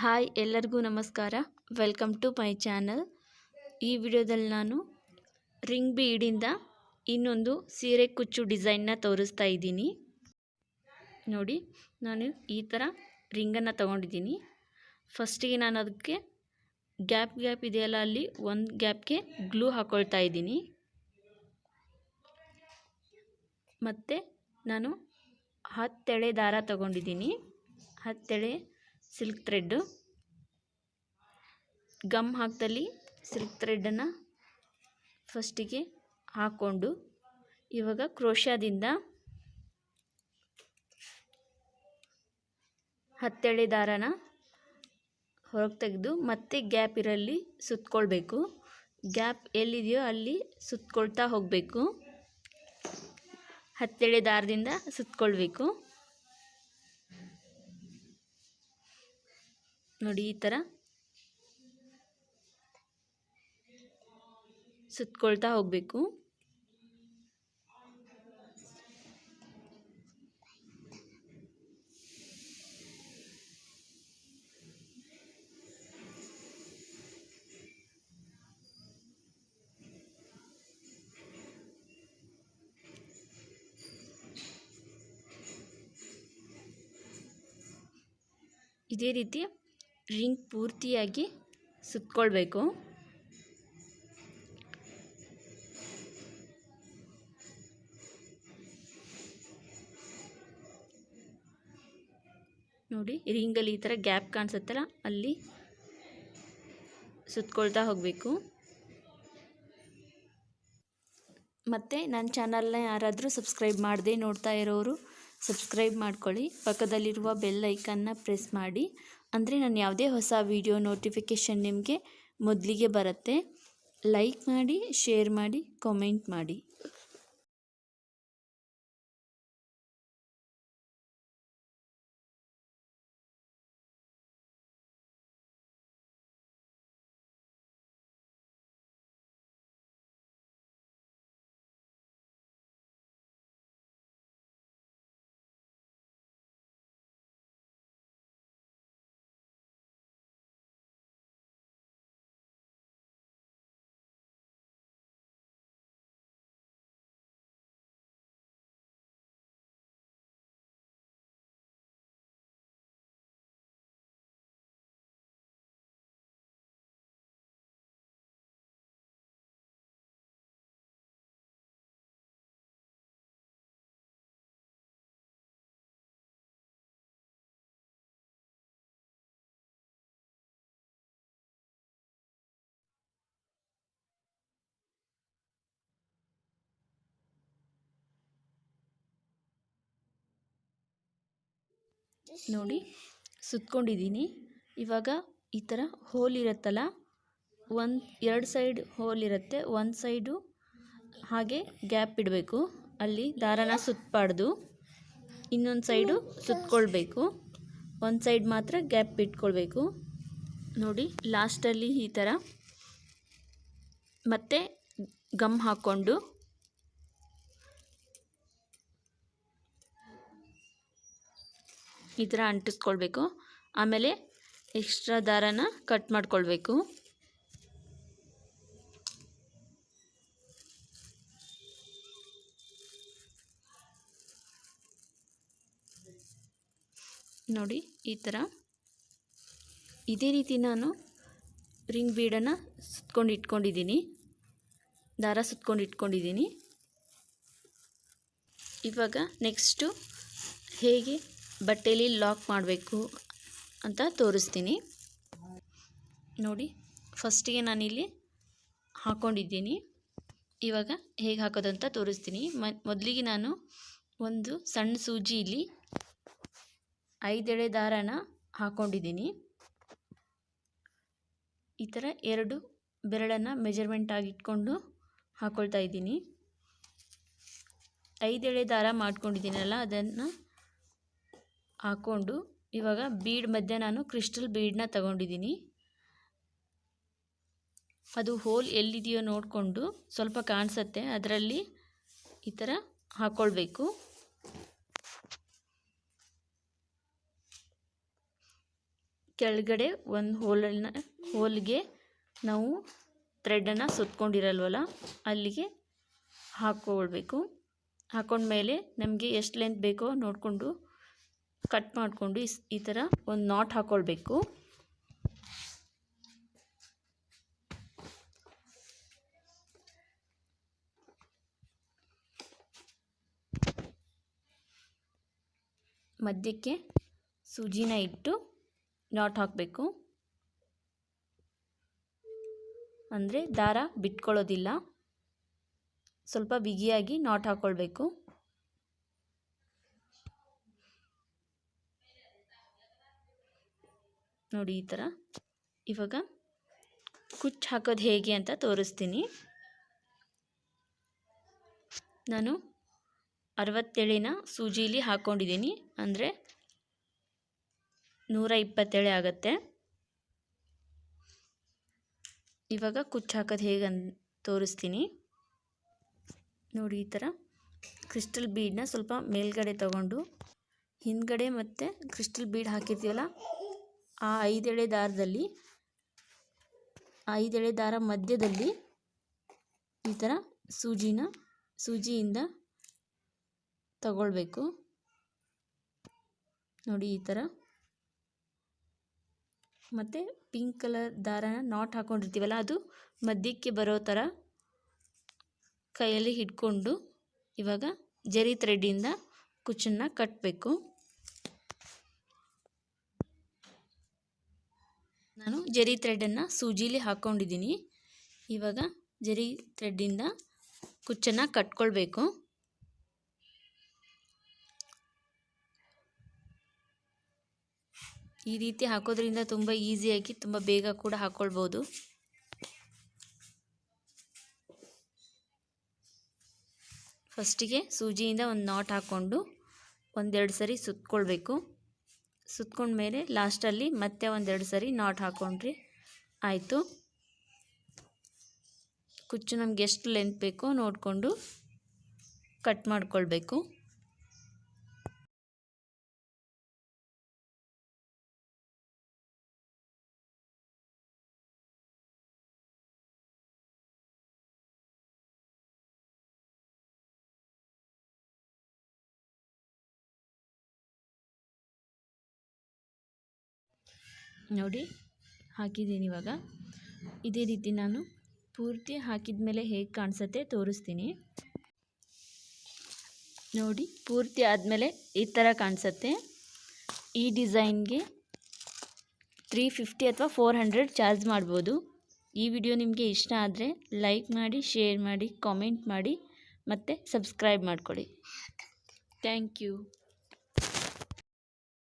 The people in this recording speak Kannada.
ಹಾಯ್ ಎಲ್ಲರಿಗೂ ನಮಸ್ಕಾರ. ವೆಲ್ಕಮ್ ಟು ಮೈ ಚಾನಲ್ ಈ ವಿಡಿಯೋದಲ್ಲಿ ನಾನು ರಿಂಗ್ ಬೀಡಿಂದ ಇನ್ನೊಂದು ಸೀರೆ ಕುಚ್ಚು ಡಿಸೈನ್ನ ತೋರಿಸ್ತಾ ಇದ್ದೀನಿ. ನೋಡಿ, ನಾನು ಈ ಥರ ರಿಂಗನ್ನು ತಗೊಂಡಿದ್ದೀನಿ. ಫಸ್ಟಿಗೆ ನಾನು ಅದಕ್ಕೆ ಗ್ಯಾಪ್ ಗ್ಯಾಪ್ ಇದೆಯಲ್ಲ, ಅಲ್ಲಿ ಒಂದು ಗ್ಯಾಪ್ಗೆ ಗ್ಲೂ ಹಾಕ್ಕೊಳ್ತಾ ಇದ್ದೀನಿ. ಮತ್ತು ನಾನು ಹತ್ತೆಳೆ ದಾರ ತಗೊಂಡಿದ್ದೀನಿ. ಹತ್ತೆಳೆ ಸಿಲ್ಕ್ ಥ್ರೆಡ್ಡು ಗಮ್ ಹಾಕ್ದಲ್ಲಿ ಸಿಲ್ಕ್ ಥ್ರೆಡನ್ನು ಫಸ್ಟಿಗೆ ಹಾಕ್ಕೊಂಡು ಇವಾಗ ಕ್ರೋಶಾದಿಂದ ಹತ್ತೆಳೆ ದಾರನ ಹೊರಗೆ ತೆಗೆದು ಮತ್ತೆ ಗ್ಯಾಪ್ ಇರಲ್ಲಿ ಸುತ್ತಕೊಳ್ಬೇಕು ಗ್ಯಾಪ್ ಎಲ್ಲಿದೆಯೋ ಅಲ್ಲಿ ಸುತ್ತಕೊಳ್ತಾ ಹೋಗಬೇಕು. ಹತ್ತೆಳೆ ದಾರದಿಂದ ಸುತ್ಕೊಳ್ಬೇಕು. ನೋಡಿ ಈ ಥರ ಸುತ್ಕೊಳ್ತಾ ಹೋಗಬೇಕು. ಇದೇ ರೀತಿ ರಿಂಗ್ ಪೂರ್ತಿಯಾಗಿ ಸುತ್ತಕೊಳ್ಬೇಕು ನೋಡಿ ರಿಂಗಲ್ಲಿ ಈ ಥರ ಗ್ಯಾಪ್ ಕಾಣಿಸುತ್ತಲ್ಲ, ಅಲ್ಲಿ ಸುತ್ತಕೊಳ್ತಾ ಹೋಗಬೇಕು. ಮತ್ತು ನನ್ನ ಚಾನಲ್ನ ಯಾರಾದರೂ ಸಬ್ಸ್ಕ್ರೈಬ್ ಮಾಡದೆ ನೋಡ್ತಾ ಇರೋರು, ಸಬ್ಸ್ಕ್ರೈಬ್ ಮಾಡ್ಕೊಳ್ಳಿ. ಪಕ್ಕದಲ್ಲಿರುವ ಬೆಲ್ ಐಕನ್ನ ಪ್ರೆಸ್ ಮಾಡಿ. ಅಂದರೆ ನಾನು ಯಾವುದೇ ಹೊಸ ವಿಡಿಯೋ ನೋಟಿಫಿಕೇಷನ್ ನಿಮಗೆ ಮೊದಲಿಗೆ ಬರುತ್ತೆ. ಲೈಕ್ ಮಾಡಿ ಶೇರ್ ಮಾಡಿ ಕಾಮೆಂಟ್ ಮಾಡಿ. ನೋಡಿ, ಸುತ್ಕೊಂಡಿದ್ದೀನಿ. ಇವಾಗ ಈ ಥರ ಹೋಲ್ ಇರುತ್ತಲ್ಲ, ಒಂದು, ಎರಡು ಸೈಡ್ ಹೋಲ್ ಇರುತ್ತೆ. ಒಂದು ಸೈಡು ಹಾಗೆ ಗ್ಯಾಪ್ ಇಡಬೇಕು. ಅಲ್ಲಿ ದಾರನ ಸುತ್ತಬಾರ್ದು ಇನ್ನೊಂದು ಸೈಡು ಸುತ್ತಕೊಳ್ಬೇಕು ಒಂದು ಸೈಡ್ ಮಾತ್ರ ಗ್ಯಾಪ್ ಇಟ್ಕೊಳ್ಬೇಕು. ನೋಡಿ ಲಾಸ್ಟಲ್ಲಿ ಈ ಥರ ಮತ್ತೆ ಗಮ್ ಹಾಕ್ಕೊಂಡು ಈ ಥರ ಅಂಟಿಸ್ಕೊಳ್ಬೇಕು. ಆಮೇಲೆ ಎಕ್ಸ್ಟ್ರಾ ದಾರನ ಕಟ್ ಮಾಡ್ಕೊಳ್ಬೇಕು. ನೋಡಿ, ಈ ಥರ. ಇದೇ ರೀತಿ ನಾನು ರಿಂಗ್ ಬೀಡನ್ನು ಸುತ್ಕೊಂಡು ಇಟ್ಕೊಂಡಿದ್ದೀನಿ. ದಾರ ಸುತ್ಕೊಂಡು ಇಟ್ಕೊಂಡಿದ್ದೀನಿ. ಇವಾಗ ನೆಕ್ಸ್ಟು ಹೇಗೆ ಬಟ್ಟೆಯಲ್ಲಿ ಲಾಕ್ ಮಾಡಬೇಕು ಅಂತ ತೋರಿಸ್ತೀನಿ. ನೋಡಿ, ಫಸ್ಟಿಗೆ ನಾನಿಲ್ಲಿ ಹಾಕ್ಕೊಂಡಿದ್ದೀನಿ ಇವಾಗ ಹೇಗೆ ಹಾಕೋದು ಅಂತ ತೋರಿಸ್ತೀನಿ. ಮೊದಲಿಗೆ ನಾನು ಒಂದು ಸಣ್ಣ ಸೂಜಿ ಇಲ್ಲಿ ಐದೆಳೆ ದಾರನ ಹಾಕ್ಕೊಂಡಿದ್ದೀನಿ ಈ ಥರ ಎರಡು ಬೆರಳನ್ನು ಮೆಜರ್ಮೆಂಟ್ ಆಗಿ ಇಟ್ಕೊಂಡು ಹಾಕ್ಕೊಳ್ತಾ ಇದ್ದೀನಿ. ಐದೆಳೆ ದಾರ ಮಾಡ್ಕೊಂಡಿದ್ದೀನಲ್ಲ, ಅದನ್ನು ಹಾಕ್ಕೊಂಡು ಇವಾಗ ಬೀಡ್ ಮಧ್ಯೆ ನಾನು ಕ್ರಿಸ್ಟಲ್ ಬೀಡನ್ನ ತಗೊಂಡಿದ್ದೀನಿ. ಅದು ಹೋಲ್ ಎಲ್ಲಿದೆಯೋ ನೋಡಿಕೊಂಡು ಸ್ವಲ್ಪ ಕಾಣಿಸುತ್ತೆ. ಅದರಲ್ಲಿ ಈ ಥರ ಹಾಕ್ಕೊಳ್ಬೇಕು ಕೆಳಗಡೆ ಒಂದು ಹೋಲನ್ನ, ಹೋಲ್ಗೆ ನಾವು ಥ್ರೆಡನ್ನು ಸುತ್ಕೊಂಡಿರಲ್ವಲ್ಲ, ಅಲ್ಲಿಗೆ ಹಾಕ್ಕೊಳ್ಬೇಕು ಹಾಕ್ಕೊಂಡ್ಮೇಲೆ ನಮಗೆ ಎಷ್ಟು ಲೆಂತ್ ಬೇಕೋ ನೋಡಿಕೊಂಡು ಕಟ್ ಮಾಡಿಕೊಂಡು ಈ ಥರ ಒಂದು ನಾಟ್ ಹಾಕ್ಕೊಳ್ಬೇಕು ಮಧ್ಯಕ್ಕೆ ಸೂಜಿನ ಇಟ್ಟು ನಾಟ್ ಹಾಕಬೇಕು. ಅಂದರೆ ದಾರ ಬಿಟ್ಕೊಳ್ಳೋದಿಲ್ಲ. ಸ್ವಲ್ಪ ಬಿಗಿಯಾಗಿ ನಾಟ್ ಹಾಕ್ಕೊಳ್ಬೇಕು ನೋಡಿ ಈ ಥರ. ಇವಾಗ ಕುಚ್ಚು ಹಾಕೋದು ಹೇಗೆ ಅಂತ ತೋರಿಸ್ತೀನಿ. ನಾನು ಅರವತ್ತೇಳಿನ ಸೂಜಿಲಿ ಹಾಕ್ಕೊಂಡಿದ್ದೀನಿ ಅಂದರೆ ನೂರ ಇಪ್ಪತ್ತೇಳೆ ಆಗುತ್ತೆ. ಇವಾಗ ಕುಚ್ಚು ಹಾಕೋದು ಹೇಗೆ ತೋರಿಸ್ತೀನಿ. ನೋಡಿ ಈ ಥರ. ಕ್ರಿಸ್ಟಲ್ ಬೀಡನ್ನ ಸ್ವಲ್ಪ ಮೇಲ್ಗಡೆ ತಗೊಂಡು ಹಿಂದ್ಗಡೆ ಮತ್ತು ಕ್ರಿಸ್ಟಲ್ ಬೀಡ್ ಹಾಕಿರ್ತೀವಲ್ಲ ಆ ಐದೆಳೆ ದಾರದಲ್ಲಿ ಐದೆಳೆ ದಾರ ಮಧ್ಯದಲ್ಲಿ ಈ ಥರ ಸೂಜಿನ, ಸೂಜಿಯಿಂದ ತಗೊಳ್ಬೇಕು. ನೋಡಿ ಈ ಥರ ಮತ್ತು ಪಿಂಕ್ ಕಲರ್ ದಾರನ ನಾಟ್ ಹಾಕ್ಕೊಂಡಿರ್ತೀವಲ್ಲ ಅದು ಮಧ್ಯಕ್ಕೆ ಬರೋ ಥರ ಕೈಯಲ್ಲಿ ಹಿಡ್ಕೊಂಡು ಇವಾಗ ಜರಿ ಥ್ರೆಡ್ಡಿಂದ ಕುಚ್ಚನ್ನು ಕಟ್ಟಬೇಕು ನಾನು ಜರಿ ಥ್ರೆಡನ್ನು ಸೂಜಿಲಿ ಹಾಕ್ಕೊಂಡಿದ್ದೀನಿ. ಇವಾಗ ಜರಿ ಥ್ರೆಡ್ಡಿಂದ ಕುಚ್ಚನ್ನು ಕಟ್ಕೊಳ್ಬೇಕು. ಈ ರೀತಿ ಹಾಕೋದ್ರಿಂದ ತುಂಬ ಈಸಿಯಾಗಿ ತುಂಬ ಬೇಗ ಕೂಡ ಹಾಕ್ಕೊಳ್ಬೋದು. ಫಸ್ಟಿಗೆ ಸೂಜಿಯಿಂದ ಒಂದು ನಾಟ್ ಹಾಕ್ಕೊಂಡು ಒಂದೆರಡು ಸರಿ ಸುತ್ಕೊಳ್ಬೇಕು. ಸುತ್ಕೊಂಡ್ಮೇಲೆ ಲಾಸ್ಟಲ್ಲಿ ಮತ್ತೆ ಒಂದೆರಡು ಸರಿ ನಾಟ್ ಹಾಕೊಂಡ್ರಿ. ಆಯಿತು. ಕುಚ್ಚು ನಮ್ಗೆ ಎಷ್ಟು ಲೆಂತ್ ಬೇಕೋ ನೋಡಿಕೊಂಡು ಕಟ್ ಮಾಡ್ಕೊಳ್ಬೇಕು. ನೋಡಿ, ಹಾಕಿದ್ದೀನಿ ಇವಾಗ. ಇದೇ ರೀತಿ ನಾನು ಪೂರ್ತಿ ಹಾಕಿದ ಮೇಲೆ ಹೇಗೆ ಕಾಣಿಸುತ್ತೆ ತೋರಿಸ್ತೀನಿ. ನೋಡಿ, ಪೂರ್ತಿ ಆದಮೇಲೆ ಈ ಥರ ಕಾಣಿಸುತ್ತೆ. ಈ ಡಿಸೈನ್ಗೆ ತ್ರೀ ಫಿಫ್ಟಿ ಅಥವಾ ಫೋರ್ ಹಂಡ್ರೆಡ್ ಚಾರ್ಜ್ ಮಾಡ್ಬೋದು. ಈ ವಿಡಿಯೋ ನಿಮಗೆ ಇಷ್ಟ ಆದರೆ ಲೈಕ್ ಮಾಡಿ, ಶೇರ್ ಮಾಡಿ, ಕಾಮೆಂಟ್ ಮಾಡಿ ಮತ್ತು ಸಬ್ಸ್ಕ್ರೈಬ್ ಮಾಡ್ಕೊಳ್ಳಿ. Thank you.